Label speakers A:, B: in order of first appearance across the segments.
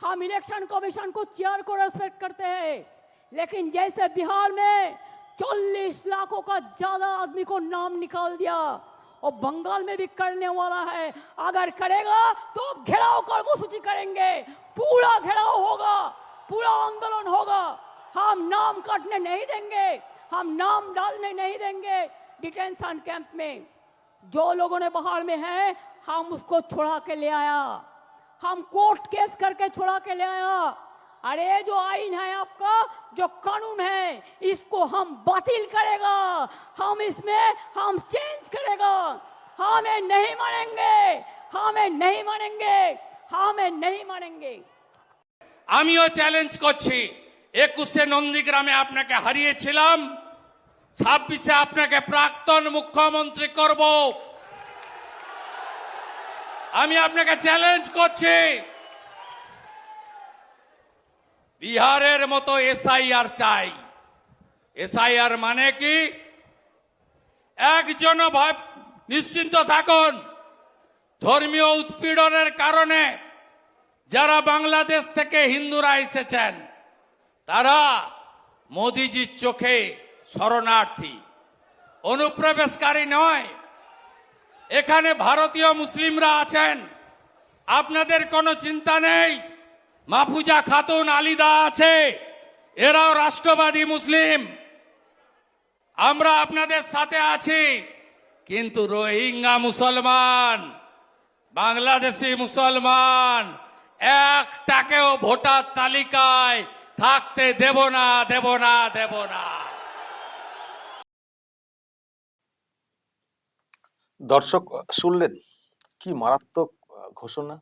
A: हम election commission को chair को रेस्पेक्ट करते हैं, लेकिन जैसे बिहार में चालीस लाखों का ज़्यादा आदमी को नाम निकाल दिया, और बंगाल में भी करने वाला है, अगर करेगा तो घेराव कर्मसूची करेंगे, पूरा घेराव होगा, पूरा आंदोलन होगा। हम नाम काटने नहीं देंगे, हम नाम डालने नहीं देंगे डिटेंशन कैंप में। जो लोगों ने बाहर में है, हम उसको छुड़ा के ले आया। हम कोर्ट केस करके छुड़ा के ले आया अरे जो आइन है आपका जो कानून है इसको हम बातिल करेगा हम इसमें हम चेंज करेगा हमें नहीं मानेंगे हमें नहीं मानेंगे हमें नहीं मानेंगे
B: আমিও চ্যালেঞ্জ করছি একুশে নন্দীগ্রামে আপনাকে হারিয়েছিলাম ছাব্বিশে আপনাকে প্রাক্তন মুখ্যমন্ত্রী করব আমি আপনাকে চ্যালেঞ্জ করছি। বিহারের মতো এসআইআর চাই। এসআইআর মানে কি? একজন নিশ্চিন্ত থাকুন। ধর্মীয় উৎপীড়নের কারণে যারা বাংলাদেশ থেকে হিন্দুরা এসেছেন, তারা মোদিজির চোখে শরণার্থী। অনুপ্রবেশকারী নয় এখানে ভারতীয় মুসলিমরা আছেন। আপনাদের কোনো চিন্তা নেই? মাফুজা খাতুন আলিদা আছে। এরাও রাষ্ট্রবাদী মুসলিম। আমরা আপনাদের সাথে আছি, কিন্তু রোহিঙ্গা মুসলমান, বাংলাদেশি মুসলমান, একটাকেও ভোটার তালিকায় থাকতে দেব না দেব না দেব না।
C: দর্শক শুনলেন? কি মারাত্মক ঘোষণা?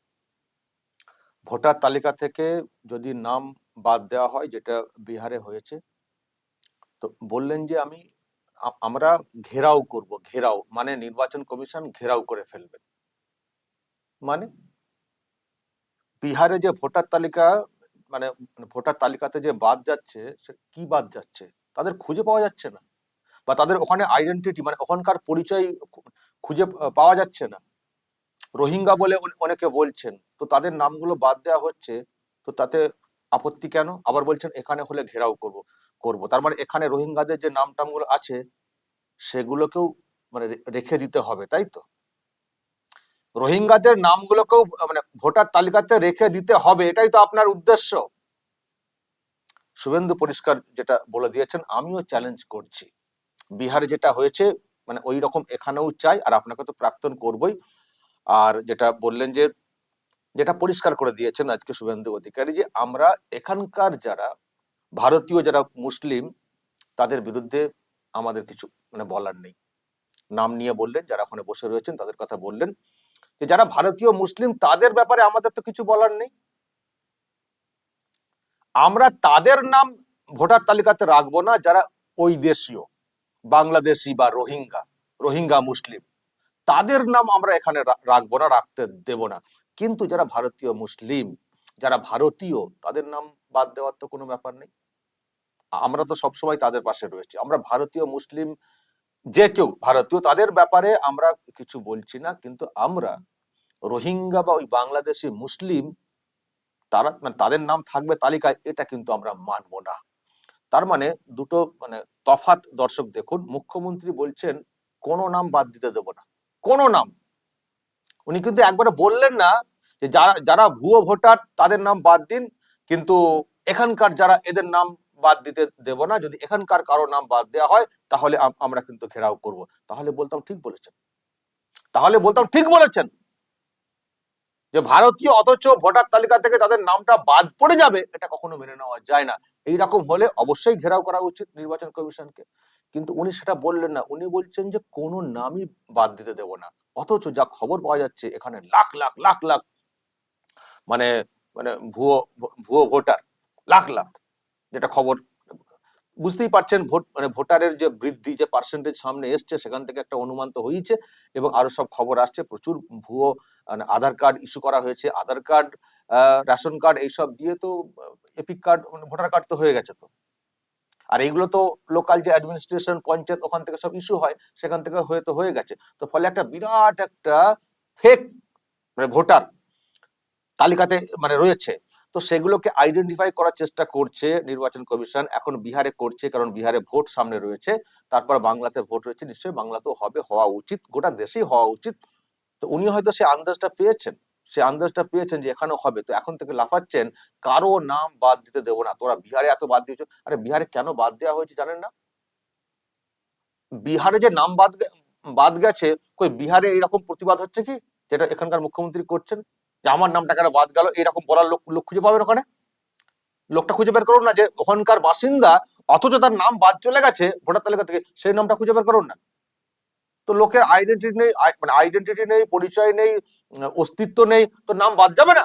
C: ভোটার তালিকা থেকে যদি নাম বাদ দেওয়া হয়, যেটা বিহারে হয়েছে, তো বললেন যে আমি আমরা ঘেরাও করব, ঘেরাও মানে নির্বাচন কমিশন ঘেরাও করে ফেলবেন। মানে বিহারে যে ভোটার তালিকা মানে ভোটার তালিকাতে যে বাদ যাচ্ছে, সে কি বাদ যাচ্ছে? তাদের খুঁজে পাওয়া যাচ্ছে না। বা তাদের ওখানে আইডেন্টিটি মানে ওখানকার পরিচয় খুঁজে পাওয়া যাচ্ছে না। রোহিঙ্গা বলে অনেকে বলছেন, তো তাদের নামগুলো বাদ দেওয়া হচ্ছে, তো তাতে আপত্তি কেন? আবার বলছেন, এখানে হলে ঘেরাও করব করব। তার মানে এখানে রোহিঙ্গাদের যে নাম টামগুলো আছে, সেগুলোকেও মানে রেখে দিতে হবে, তাই তো? রোহিঙ্গাদের নামগুলোকেও মানে ভোটার তালিকাতে রেখে দিতে হবে, এটাই তো আপনার উদ্দেশ্য। শুভেন্দু পরিষ্কার যেটা বলে দিয়েছেন, আমিও চ্যালেঞ্জ করছি। বিহারে যেটা হয়েছে মানে ওই রকম এখানেও চাই আর আপনাকে তো প্রাক্তন করবই। আর যেটা বললেন যে, যেটা পরিষ্কার করে দিয়েছেন আজকে শুভেন্দু অধিকারী যে, আমরা এখানকার যারা ভারতীয় যারা মুসলিম, তাদের বিরুদ্ধে আমাদের কিছু মানে বলার নেই। নাম নিয়ে বললেন, যারা ওখানে বসে রয়েছেন তাদের কথা বললেন যে, যারা ভারতীয় মুসলিম তাদের ব্যাপারে আমাদের তো কিছু বলার নেই। আমরা তাদের নাম ভোটার তালিকাতে রাখব না, যারা ওই দেশীয়। বাংলাদেশি বা রোহিঙ্গা রোহিঙ্গা মুসলিম। তাদের নাম আমরা এখানে রাখব না, রাখতে দেব না। কিন্তু যারা ভারতীয় মুসলিম, যারা ভারতীয়, তাদের নাম বাদ দেওয়ার তো কোনো ব্যাপার নেই। আমরা তো সবসময় তাদের পাশে রয়েছি। আমরা ভারতীয় মুসলিম যে কেউ, ভারতীয়, তাদের ব্যাপারে আমরা কিছু বলছি না। কিন্তু আমরা রোহিঙ্গা বা ওই বাংলাদেশি মুসলিম, তারা মানে তাদের নাম থাকবে তালিকায়, এটা কিন্তু আমরা মানবো না। তার মানে দুটো মানে তফাত দর্শক দেখুন, মুখ্যমন্ত্রী বলছেন, কোনো নাম বাদ দিতে দেব না। কোনো নাম। উনি কিন্তু একবারে বললেন না যে যারা যারা ভুয়ো ভোটার, তাদের নাম বাদ দিন, কিন্তু এখানকার যারা এদের নাম বাদ দিতে দেব না, যদি এখানকার কারও নাম বাদ দেওয়া হয়, তাহলে আমরা কিন্তু ঘেরাও করব। তাহলে বলতাম ঠিক বলেছেন। তাহলে বলতাম ঠিক বলেছেন। যে ভারতীয় অথচ ভোটার তালিকা থেকে তাদের নামটা বাদ পড়ে যাবে, এটা কখনো মেনে নেওয়া যায় না। এইরকম হলে অবশ্যই ঘেরাও করা উচিত নির্বাচন কমিশনকে। কিন্তু উনি সেটা বললেন না। উনি বলছেন যে কোনো নামই বাদ দিতে দেব না। অথচ যা খবর পাওয়া যাচ্ছে, এখানে লাখ লাখ লাখ লাখ মানে মানে ভুয়ো ভুয়ো ভোটার, লাখ লাখ, যেটা খবর বুঝতেই পারছেন, ভোট মানে ভোটারের যে বৃদ্ধি, যে পার্সেন্টেজ সামনে এসছে, সেখান থেকে একটা অনুমান তো হয়েছে এবং আরও সব খবর আসছে। প্রচুর ভুয়ো মানে আধার কার্ড ইস্যু করা হয়েছে। আধার কার্ড রেশন কার্ড এইসব দিয়ে তো এপিক কার্ড মানে ভোটার কার্ড তো হয়ে গেছে তো। আর এইগুলো তো লোকাল যে অ্যাডমিনিস্ট্রেশন পঞ্চায়েত, ওখান থেকে সব ইস্যু হয়, সেখান থেকে হয়ে তো হয়ে গেছে। তো ফলে একটা বিরাট একটা ফেক মানে ভোটার তালিকাতে মানে রয়েছে। তো সেগুলোকে আইডেন্টিফাই করার চেষ্টা করছে নির্বাচন কমিশন। এখন বিহারে করছে কারণ বিহারে ভোট সামনে রয়েছে। তারপর বাংলাতে ভোট রয়েছে। নিশ্চয়ই বাংলাতেও হবে, হওয়া উচিত, গোটা দেশেই হওয়া উচিত। তো উনি হয়তো সে আন্দাজটা পেয়েছেন। সে আন্দাজটা পেয়েছেন যে এখানেও হবে। তো এখন থেকে লাফাচ্ছেন, কারও নাম বাদ দিতে দেবো না। তোরা বিহারে এত বাদ দিয়েছ, আরে বিহারে কেন বাদ দেওয়া হয়েছে জানেন না? বিহারে যে নাম বাদ বাদ গেছে, কই বিহারে এরকম প্রতিবাদ হচ্ছে কি? যেটা এখানকার মুখ্যমন্ত্রী করছেন? যে আমার নামটা কেন বাদ গেল? এরকম বলার লোক লোক খুঁজে পাবেন ওখানে? লোকটা খুঁজে বের করুন না যে ওখানকার বাসিন্দা, অথচ তার নাম বাদ চলে গেছে, ভোটার তালিকা থেকে, সেই নামটা খুঁজে বের করুন না। তো লোকের আইডেন্টিটি নেই মানে আইডেন্টিটি নেই, পরিচয় নেই অস্তিত্ব নেই, তো নাম বাদ যাবে না?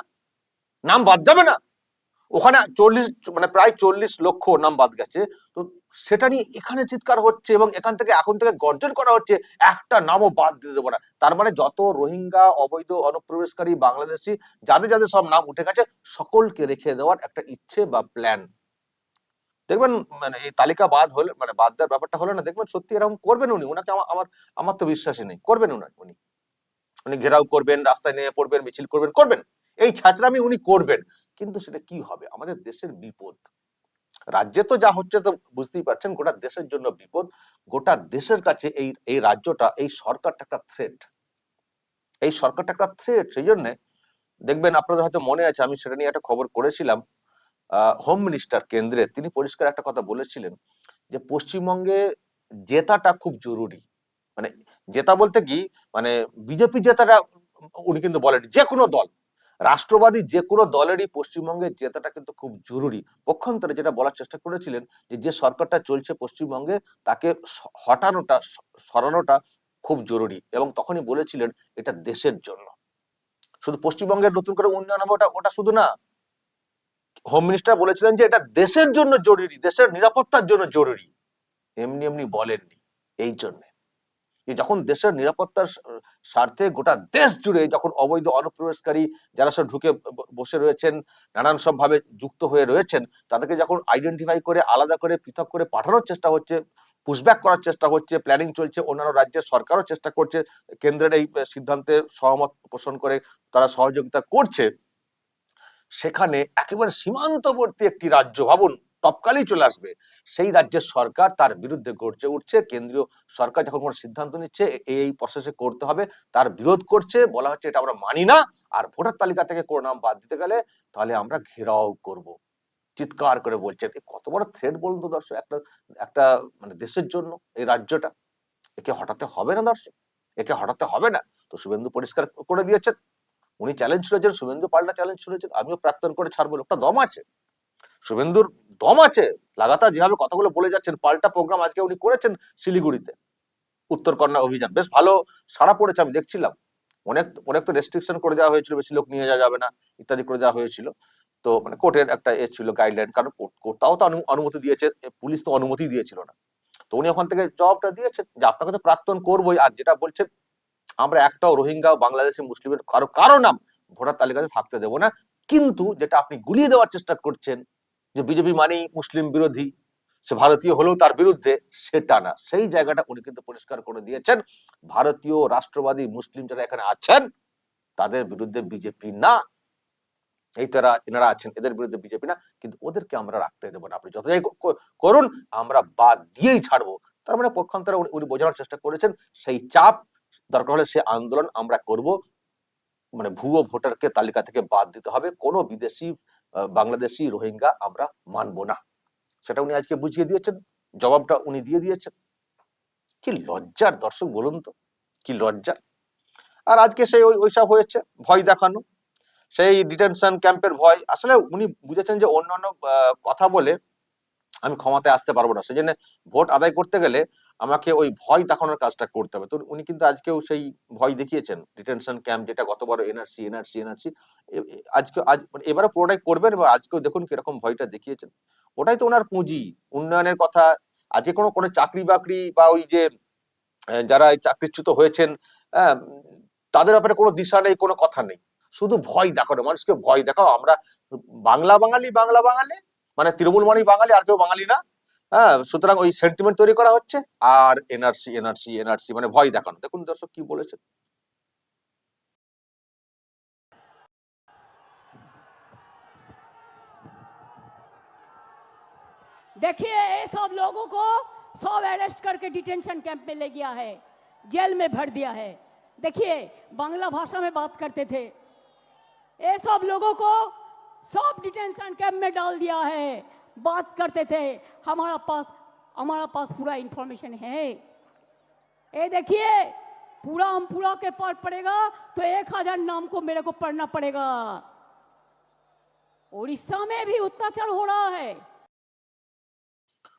C: নাম বাদ যাবে না? ওখানে চল্লিশ মানে প্রায় চল্লিশ লক্ষ নাম বাদ গেছে, তো সেটা নিয়ে এখানে চিৎকার হচ্ছে এবং এখান থেকে এখন থেকে গর্জন করা হচ্ছে, একটা নামও বাদ দিতে দেবো না। তার মানে যত রোহিঙ্গা অবৈধ অনুপ্রবেশকারী বাংলাদেশি, যাদের যাদের সব নাম উঠে গেছে, সকলকে রেখে দেওয়ার একটা ইচ্ছে বা প্ল্যান দেখবেন মানে এই তালিকা বাদ হলে মানে বাদ দেওয়ার ব্যাপারটা হলে না, দেখবেন সত্যি এরকম করবেন উনি। ওনাকে আমার আমার তো বিশ্বাসই নেই। করবেন উনি উনি। উনি ঘেরাও করবেন, রাস্তায় নেমে পড়বেন, মিছিল করবেন করবেন। এই ছাত্রামি উনি করবেন। কিন্তু সেটা কি হবে? আমাদের দেশের বিপদ। রাজ্যে তো যা হচ্ছে তো বুঝতেই পারছেন, গোটা দেশের জন্য বিপদ, গোটা দেশের কাছে এই এই রাজ্যটা, এই সরকারটা একটা থ্রেট এই সরকারটা একটা থ্রেট সেই জন্য দেখবেন আপনাদের হয়তো মনে আছে, আমি সেটা নিয়ে একটা খবর করেছিলাম হোম মিনিস্টার কেন্দ্রে, তিনি পরিষ্কার একটা কথা বলেছিলেন যে পশ্চিমবঙ্গে জেতাটা খুব জরুরি। মানে জেতা বলতে কি মানে বিজেপি জেতাটা, উনি কিন্তু বলেন, যে কোনো দল রাষ্ট্রবাদী যে কোনো দলেরই পশ্চিমবঙ্গে জেতাটা কিন্তু খুব জরুরি। পক্ষান্তরে যেটা বলার চেষ্টা করেছিলেন যে যে সরকারটা চলছে পশ্চিমবঙ্গে, তাকে হটানোটা সরানোটা খুব জরুরি এবং তখনই বলেছিলেন এটা দেশের জন্য। শুধু পশ্চিমবঙ্গের নতুন করে উন্নয়ন হবে ওটা ওটা শুধু না। হোম মিনিস্টার বলেছিলেন যে, এটা দেশের জন্য জরুরি, দেশের নিরাপত্তার জন্য জরুরি। এমনি এমনি বলেননি, এই জন্যে। যে যখন দেশের নিরাপত্তার স্বার্থে গোটা দেশ জুড়ে যখন অবৈধ অনুপ্রবেশকারী যারা সব ঢুকে বসে রয়েছেন, নানান সব ভাবে যুক্ত হয়ে রয়েছেন, তাদেরকে যখন আইডেন্টিফাই করে, আলাদা করে, পৃথক করে পাঠানোর চেষ্টা হচ্ছে পুশব্যাক করার চেষ্টা হচ্ছে প্ল্যানিং চলছে, অন্যান্য রাজ্যের সরকারও চেষ্টা করছে, কেন্দ্রের এই সিদ্ধান্তে সহমত পোষণ করে তারা সহযোগিতা করছে, সেখানে একেবারে সীমান্তবর্তী একটি রাজ্য, ভাবুন। তৎকালই চলে আসবে। সেই রাজ্যের সরকার তার বিরুদ্ধে গর্জে উঠছে। কেন্দ্রীয় সরকার যখন কোনো সিদ্ধান্ত নিচ্ছে এই প্রসেসে করতে হবে, তার বিরোধ করছে, বলা হচ্ছে এটা আমরা মানি না, আর ভোটার তালিকা থেকে কোনো নাম বাদ দিতে গেলে তাহলে আমরা ঘেরাও করব। চিৎকার করে বলছেন কত বড় থ্রেড বলুন তো দর্শক, একটা একটা মানে দেশের জন্য, এই রাজ্যটা। একে হঠাতে হবে না দর্শক, একে হটাতে হবে না। তো শুভেন্দু পরিষ্কার করে দিয়েছেন। উনি চ্যালেঞ্জ ছুড়েছেন শুভেন্দু পাল্টা চ্যালেঞ্জ ছুড়েছেন আমিও প্রাক্তন করে ছাড়বো, লোকটা দম আছে। শুভেন্দুর দম আছে। লাগাতার যেভাবে কথাগুলো বলে যাচ্ছেন, পাল্টা প্রোগ্রাম আজকে উনি করেছেন শিলিগুড়িতে। উত্তরকন্যা অভিযান। বেশ ভালো সাড়া পড়েছে, আমি দেখছিলাম। অনেক অনেক তো রেস্ট্রিকশন করে দেওয়া হয়েছিল, বেশি লোক নিয়ে যাওয়া যাবে না, ইত্যাদি করে দেওয়া হয়েছিল। তো মানে কোর্টের একটা এ ছিল গাইডলাইন কারণ তাও তো অনুমতি দিয়েছে পুলিশ তো অনুমতি দিয়েছিল না। তো উনি ওখান থেকে জবাবটা দিয়েছেন যে, আপনাকে তো প্রাক্তন করবোই। আর যেটা বলছেন, আমরা একটাও রোহিঙ্গা বাংলাদেশি মুসলিমের কারও কারও নাম ভোটার তালিকাতে থাকতে দেবো না। কিন্তু যেটা আপনি গুলিয়ে দেওয়ার চেষ্টা করছেন যে বিজেপি মানেই মুসলিম বিরোধী, সে ভারতীয় হলেও তার বিরুদ্ধে সেটা না সেই জায়গাটা উনি কিন্তু পরিষ্কার করে দিয়েছেন। ভারতীয় রাষ্ট্রবাদী মুসলিম যারা এখানে আছেন, তাদের বিরুদ্ধে বিজেপি না। এই তারা, এনারা আছেন, এদের বিরুদ্ধে বিজেপি না। কিন্তু ওদেরকে আমরা রাখতে দেবো না। আপনি যত যাই করুন, আমরা বাদ দিয়েই ছাড়বো। তার মানে পক্ষান্তরে উনি- বোঝানোর চেষ্টা করেছেন, সেই চাপ, দরকার হলে সে আন্দোলন আমরা করব। মানে ভুয়ো ভোটারকে তালিকা থেকে বাদ দিতে হবে। কোনো বিদেশি বাংলাদেশি রোহিঙ্গা আমরা মানবো না। সেটা উনি আজকে বুঝিয়ে দিয়েছেন জবাবটা উনি দিয়ে দিয়েছেন। কি লজ্জার দর্শক বলুন তো কি লজ্জার। আর আজকে সেই ওই ওইসব হয়েছে ভয় দেখানো। সেই ডিটেনশন ক্যাম্পের ভয় আসলে উনি বুঝেছেন যে অন্যান্য আহ, কথা বলে আমি ক্ষমতায় আসতে পারব না। সেই জন্য ভোট আদায় করতে গেলে আমাকে ওই ভয় দেখানোর কাজটা করতে হবে। তো উনি কিন্তু আজকেও সেই ভয় দেখিয়েছেন ডিটেনশন ক্যাম্প যেটা গতবার এনআরসি এনআরসি এনআরসি আজকে, আজ মানে এবারে পুরোটাই করবেন এবং আজকেও দেখুন কীরকম ভয়টা দেখিয়েছেন। ওটাই তো ওনার পুঁজি। উন্নয়নের কথা, আজকে কোনো কোনো চাকরি বাকরি বা ওই যে যারা চাকরিচ্যুত হয়েছেন তাদের ব্যাপারে কোনো দিশা নেই, কোনো কথা নেই। শুধু ভয় দেখানো, মানুষকে ভয় দেখাও। আমরা বাংলা বাঙালি বাংলা বাঙালি মানে তৃণমূল মানেই বাঙালি, আর কেউ বাঙালি না। সুতরাং ওই সেন্টিমেন্ট তৈরি করা হচ্ছে। আর এনআরসি এনআরসি এনআরসি মানে ভয় দেখানো। দেখুন দর্শক কি বলেছেন
A: देखिए, ये सब लोगों को सब अरेस्ट करके डिटेंशन कैंप में ले गया है। जेल में भर दिया है। देखिए, बांग्ला भाषा में बात करते थे। ये सब लोगों को सब डिटेंशन कैंप में डाल दिया है। बात करते थे हमारा पास हमारा पास पूरा इंफॉर्मेशन है ये देखिए पूरा हम पूरा के पढ़ पड़ेगा तो एक हजार नाम को मेरे को पढ़ना पड़ेगा उड़ीसा में भी अत्याचार हो रहा है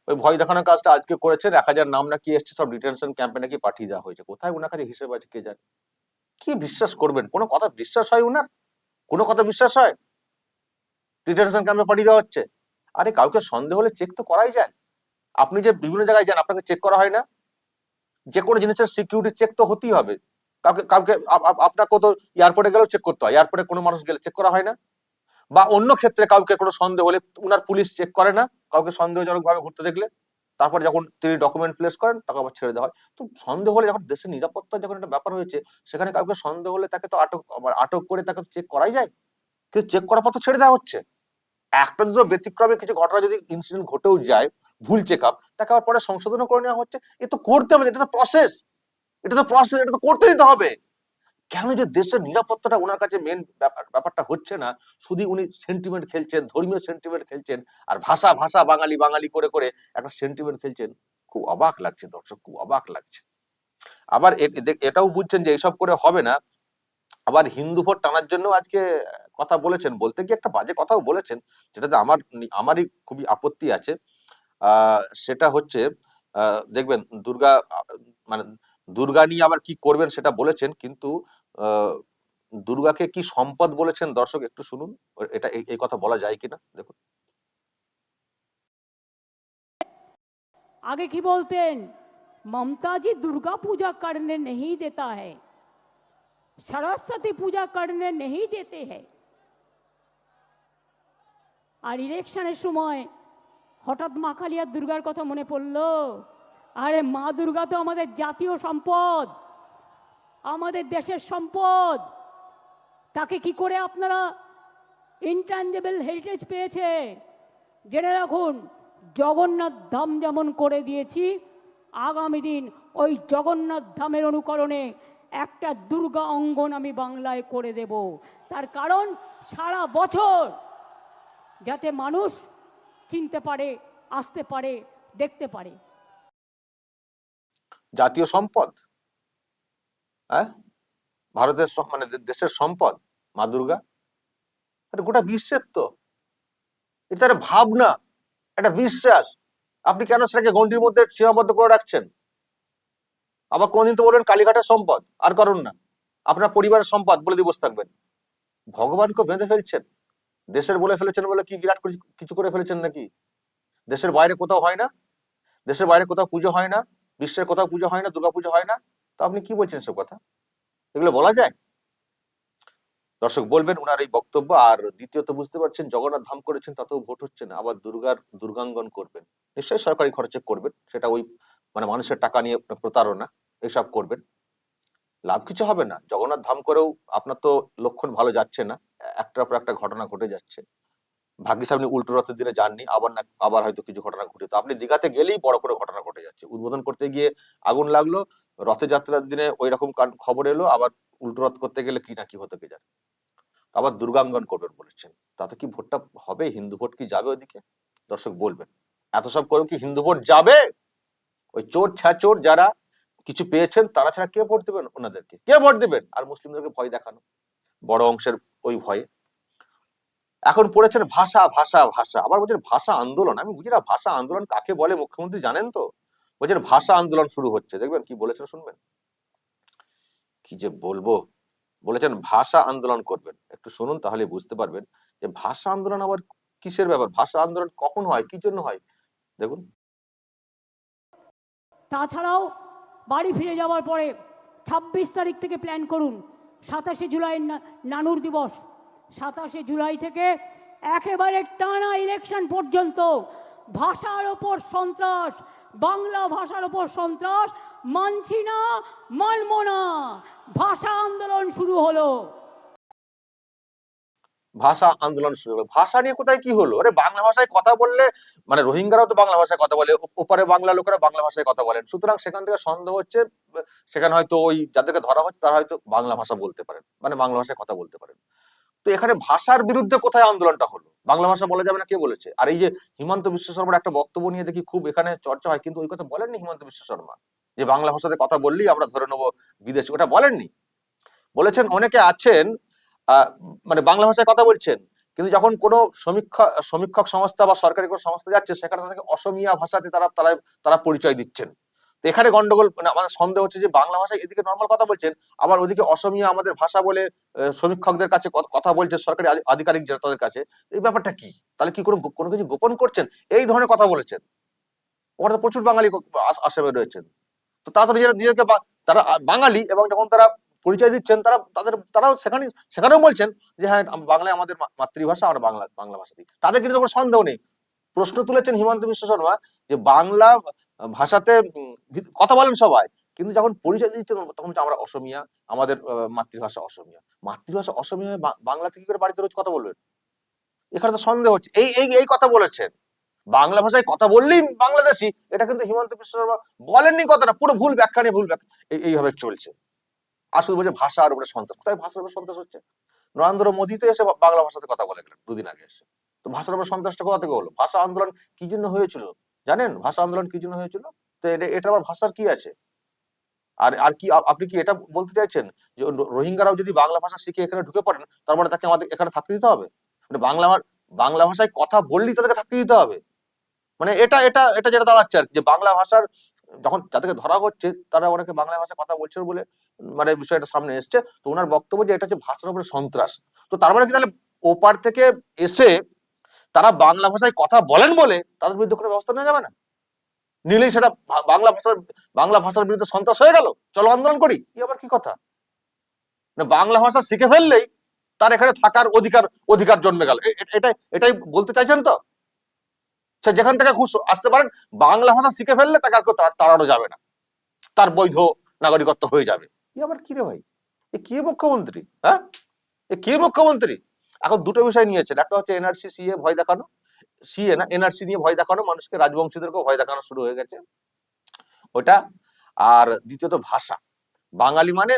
C: ওই ভয় দেখানোর কাজটা আজকে করেছেন এক হাজার নাম নাকি এসছে সব ডিটেনশন ক্যাম্পে নাকি পাঠিয়ে দেওয়া হয়েছে কোথায় ওনার কাছে হিসেব আছে কে জানে কি বিশ্বাস করবেন কোনো কথা বিশ্বাস হয় ওনার কোনো কথা বিশ্বাস হয় ডিটেনশন ক্যাম্পে পাঠিয়ে দেওয়া হচ্ছে আরে কাউকে সন্দেহ হলে চেক তো করাই যায়। আপনি যে বিভিন্ন জায়গায় যান, আপনাকে চেক করা হয় না। যে কোনো জিনিসের সিকিউরিটি চেক তো হতেই হবে। কাউকে কাউকে, আপ- আপ- তো এয়ারপোর্টে গেলেও চেক করতে হয়। এয়ারপোর্টে কোনো মানুষ গেলে চেক করা হয় না। বা অন্য ক্ষেত্রে কাউকে কোনো সন্দেহ হলে উনার পুলিশ চেক করে না। কাউকে সন্দেহজনকভাবে ঘুরতে দেখলে, তারপর যখন তিনি ডকুমেন্ট প্লেস করেন, তাকে আবার ছেড়ে দেওয়া হয়। তো সন্দেহ হলে যখন দেশের নিরাপত্তা যখন একটা ব্যাপার হয়েছে, সেখানে কাউকে সন্দেহ হলে তাকে তো আটক আটক করে তাকে চেক করাই যায়। কিন্তু চেক করার পর তো ছেড়ে দেওয়া হচ্ছে। একটা দুটো ব্যতিক্রমে কিছু ঘটনা যদি ইনসিডেন্ট ঘটেও যায়, ভুল চেক আপ তাকে আবার পরে সংশোধনও করে নেওয়া হচ্ছে। এ তো করতে হবে, এটা তো প্রসেস এটা তো প্রসেস এটা তো করতে দিতে হবে। কেন যে দেশের নিরাপত্তাটা ওনার কাছে মেন ব্যাপারটা হচ্ছে না, শুধু উনি সেন্টিমেন্ট খেলছেন, ধর্মীয় সেন্টিমেন্ট খেলছেন, আর ভাষা ভাষা বাঙালি বাঙালি করে করে একটা সেন্টিমেন্ট খেলছেন। খুব অবাক লাগছে দর্শক, খুব অবাক লাগছে। আবার এটাও বুঝছেন যে এইসব করে হবে না। আবার হিন্দু ভোট টানার জন্য আজকে কথা বলেছেন বলতে গিয়ে একটা বাজে কথাও বলেছেন যেটাতে আমার নি- আমারই খুবই আপত্তি আছে আহ সেটা হচ্ছে আহ দেখবেন দুর্গা আহ, মানে দুর্গা নিয়ে আবার কি করবেন সেটা বলেছেন কিন্তু আহ, দুর্গাকে কি সম্পদ বলেছেন দর্শক একটু শুনুন ও- এটা এই- এই কথা বলা যায় কিনা দেখুন
A: आगे की बोलते हैं ममता जी दुर्गा पूजा करने नहीं देता है सरस्वती पूजा करने नहीं देते हैं আর ইলেকশনের সময় হঠাৎ মা কালিয়ার দুর্গার কথা মনে পড়ল। আরে মা দুর্গা তো আমাদের জাতীয় সম্পদ, আমাদের দেশের সম্পদ। তাকে কি করে আপনারা ইনট্যাঞ্জেবল হেরিটেজ পেয়েছে? জেনে রাখুন, জগন্নাথ ধাম যেমন করে দিয়েছি, আগামী দিন ওই জগন্নাথ ধামের অনুকরণে একটা দুর্গা অঙ্গন আমি বাংলায় করে দেব। তার কারণ সারা বছর যাতে মানুষ চিনতে পারে, আসতে পারে, দেখতে পারে।
C: জাতীয় সম্পদ? হ্যাঁ? ভারতের মানে দেশের সম্পদ? মা দুর্গা? গোটা বিশ্বের তো। এটা ভাবনা, একটা বিশ্বাস। আপনি কেন সেটাকে গন্ডির মধ্যে সীমাবদ্ধ করে রাখছেন? আবার কোনদিন তো বলবেন কালীঘাটের সম্পদ, আর করুন না। আপনার পরিবারের সম্পদ বলে দিবস থাকবেন। ভগবানকে বেঁধে ফেলছেন। দেশের বলে ফেলেছেন বলে কি বিরাট কিছু- করে ফেলেছেন নাকি? দেশের বাইরে কোথাও হয় না? দেশের বাইরে কোথাও পুজো হয় না? বিশ্বের কোথাও পুজো হয় না? দুর্গা পুজো হয় না? তো আপনি কি বলছেন সব কথা? এগুলো বলা যায়? দর্শক বলবেন ওনার এই বক্তব্য, আর দ্বিতীয়ত বুঝতে পারছেন জগন্নাথ ধাম করেছেন তাতেও ভোট হচ্ছে না। আবার দুর্গার দুর্গাঙ্গন করবেন। নিশ্চয়ই সরকারি খরচে করবেন, সেটা ওই মানে মানুষের টাকা নিয়ে প্রতারণা, এসব করবেন। লাভ কিছু হবে না। জগন্নাথ ধাম করেও আপনার তো লক্ষণ ভালো যাচ্ছে না। একটার পর একটা ঘটনা ঘটে যাচ্ছে। ভাগ্যিস আপনি উল্টো রথের দিনে যাননি, আবার না, আবার হয়তো কিছু ঘটনা ঘটে তো। আপনি দীঘাতে গেলেই বড় করে ঘটনা ঘটে যাচ্ছে। উদ্বোধন করতে গিয়ে আগুন লাগল রথযাত্রার দিনে ওই রকম খবর এলো, আবার উল্টো রথ করতে গেলে কি না কি হতে কে জানে। আবার দুর্গাঙ্গন করবেন বলেছেন। তাতে কি ভোটটা হবে? হিন্দু ভোট কি যাবে ওইদিকে? দর্শক বলবেন। এত সব করেও কি হিন্দু ভোট যাবে? ওই চোর, ছ্যাচোর যারা কিছু পেয়েছেন, তারা ছাড়া কে ভোট দেবেন? ওনাদেরকে। কে ভোট দেবেন? আর মুসলিমদেরকে ভয় দেখানো। বড় অংশের ওই ভয়ে। এখন পড়েছেন ভাষা ভাষা ভাষা। আবার বলছেন ভাষা আন্দোলন। আমি বুঝি না, ভাষা আন্দোলন কাকে বলে? মুখ্যমন্ত্রী জানেন তো? বলছেন ভাষা আন্দোলন শুরু হচ্ছে। দেখবেন কি বলেছেন শুনবেন? কি যে বলব? বলেছেন ভাষা আন্দোলন করবেন। একটু শুনুন তাহলে বুঝতে পারবেন যে ভাষা আন্দোলন আবার কিসের ব্যাপার? ভাষা আন্দোলন কখন হয়? কি জন্য হয়? দেখুন।
A: তাছাড়াও বাড়ি ফিরে যাওয়ার পরে ছাব্বিশ তারিখ থেকে প্ল্যান করুন। সাতাশে জুলাই নানুর দিবস। সাতাশে জুলাই থেকে একেবারে টানা ইলেকশন পর্যন্ত ভাষার ওপর সন্ত্রাস, বাংলা ভাষার ওপর সন্ত্রাস, মানছি না, মানব না। ভাষা আন্দোলন শুরু হলো।
C: ভাষা আন্দোলন শুরু হলো। ভাষা নিয়ে কোথায় কি হলো? আরে বাংলা ভাষায় কথা বললে মানে রোহিঙ্গারাও তো বাংলা ভাষায় কথা বলে ওপারে বাংলা লোকেরা বাংলা ভাষায় কথা বলেন। সুতরাং সেখান থেকে সন্দেহ হচ্ছে, সেখানে হয়তো ওই যাদেরকে ধরা হচ্ছে, তারা হয়তো বাংলা ভাষা বলতে পারেন মানে বাংলা ভাষায় কথা বলতে পারেন। তো এখানে ভাষার বিরুদ্ধে কোথায় আন্দোলনটা হলো? বাংলা ভাষা বলা যাবে না, কে বলেছে? আর এই যে হিমন্ত বিশ্ব শর্মার একটা বক্তব্য নিয়ে দেখি খুব এখানে চর্চা হয়, কিন্তু ওই কথা বলেননি হিমন্ত বিশ্ব শর্মা। যে বাংলা ভাষাতে কথা বললেই আমরা ধরে নেব বিদেশি, ওটা বলেননি। বলেছেন, অনেকে আছেন মানে বাংলা ভাষায় কথা বলছেন, কিন্তু যখন কোনো সমীক্ষা, সমীক্ষক সংস্থা বা সরকারি কোনো সংস্থা যাচ্ছে, সেখানে তাদেরকে অসমীয়া ভাষাতে তারা তারা তারা পরিচয় দিচ্ছেন। তো এখানে গন্ডগোল মানে আমাদের সন্দেহ হচ্ছে যে বাংলা ভাষায় এদিকে নর্মাল কথা বলছেন, আবার ওদিকে অসমীয়া আমাদের ভাষা বলে সমীক্ষকদের কাছে কথা বলছে, সরকারি আধি- আধিকারিক যারা তাদের কাছে, এই ব্যাপারটা কি? তাহলে কি কোনো কোনো কিছু গোপন করছেন? এই ধরনের কথা বলেছেন। ওখানে তো প্রচুর বাঙালি আসামে রয়েছেন। তো তারা তো নিজেরা নিজেকে তারা বাঙালি এবং যখন তারা পরিচয় দিচ্ছেন, তারা তাদের, তারাও সেখানে, সেখানেও বলছেন যে হ্যাঁ বাংলায় আমাদের মাতৃভাষা, আমরা বাংলা বাংলা ভাষা দিই। তাদের কিন্তু কোনো সন্দেহ নেই। প্রশ্ন তুলেছেন হিমন্ত বিশ্ব শর্মা যে বাংলা ভাষাতে কথা বলেন সবাই, কিন্তু যখন পরিচয় দিচ্ছেন, তখন হচ্ছে আমরা অসমিয়া, আমাদের মাতৃভাষা অসমিয়া। মাতৃভাষা অসমিয়া বাংলাতে কি করে বাড়িতে রোজ কথা বলবেন? এখানে তো সন্দেহ হচ্ছে। এই এই এই কথা বলেছেন। বাংলা ভাষায় কথা বললেই বাংলাদেশি, এটা কিন্তু হিমন্ত বিশ্ব শর্মা বলেননি কথাটা, পুরো ভুল ব্যাখ্যা নিয়ে ভুল ব্যাখ্যা, এই- এইভাবে চলছে। আর শুধু বলছে ভাষার উপরে সন্ত্রাস। কোথায় ভাষার উপরে সন্ত্রাস হচ্ছে? নরেন্দ্র মোদী তো এসে বাংলা ভাষাতে কথা বলে গেলেন দুদিন আগে এসে। তো ভাষার উপরে সন্ত্রাসটা কোথা থেকে হলো? ভাষা আন্দোলন কি জন্য হয়েছিল? জানেন? ভাষা আন্দোলন কি জন্য হয়েছিল? তো এটা এটা আবার ভাষার কি আছে? আর আর কি আপনি কি এটা বলতে চাইছেন? যে রোহিঙ্গারাও যদি বাংলা ভাষা শিখে এখানে ঢুকে পড়েন, তার মানে তাকে আমাদের এখানে থাকতে দিতে হবে? মানে বাংলা বাংলা ভাষায় কথা বললেই তাদেরকে থাকতে দিতে হবে? মানে এটা এটা এটা যেটা দাঁড়াচ্ছে আর যে বাংলা ভাষার যখন যাদেরকে ধরা হচ্ছে, তারা অনেকে বাংলা ভাষায় কথা বলছে বলে মানে বিষয়টা সামনে এসছে। তো ওনার বক্তব্য যে এটা হচ্ছে ভাষার উপরে সন্ত্রাস। তো তার মানে কি তাহলে ওপার থেকে এসে তারা বাংলা ভাষায় কথা বলেন বলে তাদের বিরুদ্ধে কোনো ব্যবস্থা নেওয়া যাবে না? নিলেই সেটা বাংলা ভাষার বাংলা ভাষার বিরুদ্ধে সন্ত্রাস হয়ে গেল? চলো আন্দোলন করি। ই আবার কি কথা? না, বাংলা ভাষা শিখে ফেললেই তার এখানে থাকার অধিকার অধিকার জন্মে গেল। এটাই এটাই বলতে চাইছেন তো? সে যেখান থেকে খুশ আসতে পারেন, বাংলা ভাষা শিখে ফেললে তাকে আর তাড়ানো যাবে না। তার বৈধ নাগরিকত্ব হয়ে যাবে। আবার কি রে ভাই? এ কি মুখ্যমন্ত্রী? হ্যাঁ? এ কি মুখ্যমন্ত্রী? এখন দুটো বিষয় নিয়েছেন। একটা হচ্ছে এনআরসি সিএ ভয় দেখানো। সিএ না এনআরসি নিয়ে ভয় দেখানো। মানুষকে রাজবংশীদেরকেও ভয় দেখানো শুরু হয়ে গেছে। ওটা। আর দ্বিতীয়ত ভাষা। বাঙালি মানে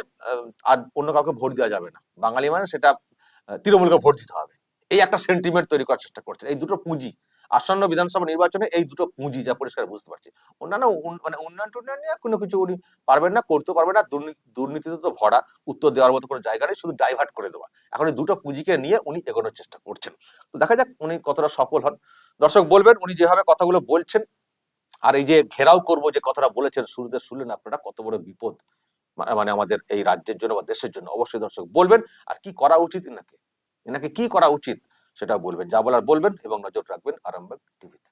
C: আর অন্য কাউকে ভোট দেওয়া যাবে না। বাঙালি মানে সেটা তৃণমূলকে ভোট দিতে হবে। এই একটা সেন্টিমেন্ট তৈরি করার চেষ্টা করছে এই দুটো পুঁজি। আসন্ন বিধানসভা নির্বাচনে এই দুটো পুঁজি, যা পরিষ্কার বুঝতে পারছি। অন্যান্য মানে উন্নয়ন টুন্নয়ন নিয়ে কোনো কিছু উনি পারবেন না করতে পারবেন না দুর্নীতি দুর্নীতিতে তো ভরা, উত্তর দেওয়ার মতো কোনো জায়গা নেই, শুধু ডাইভার্ট করে দেওয়া। এখন এই দুটো পুঁজিকে নিয়ে উনি এগোনোর চেষ্টা করছেন। তো দেখা যাক উনি কতটা সফল হন। দর্শক বলবেন, উনি যেভাবে কথাগুলো বলছেন, আর এই যে ঘেরাও করব যে কথাটা বলেছেন, শুরুতে শুনলেন আপনারা কত বড় বিপদ মানে আমাদের এই রাজ্যের জন্য বা দেশের জন্য। অবশ্যই দর্শক বলবেন, আর কি করা উচিত এনাকে? এনাকে কি করা উচিত? সেটা বলবেন। যা বলার বলবেন এবং নজর রাখবেন আরামবাগ টিভিতে।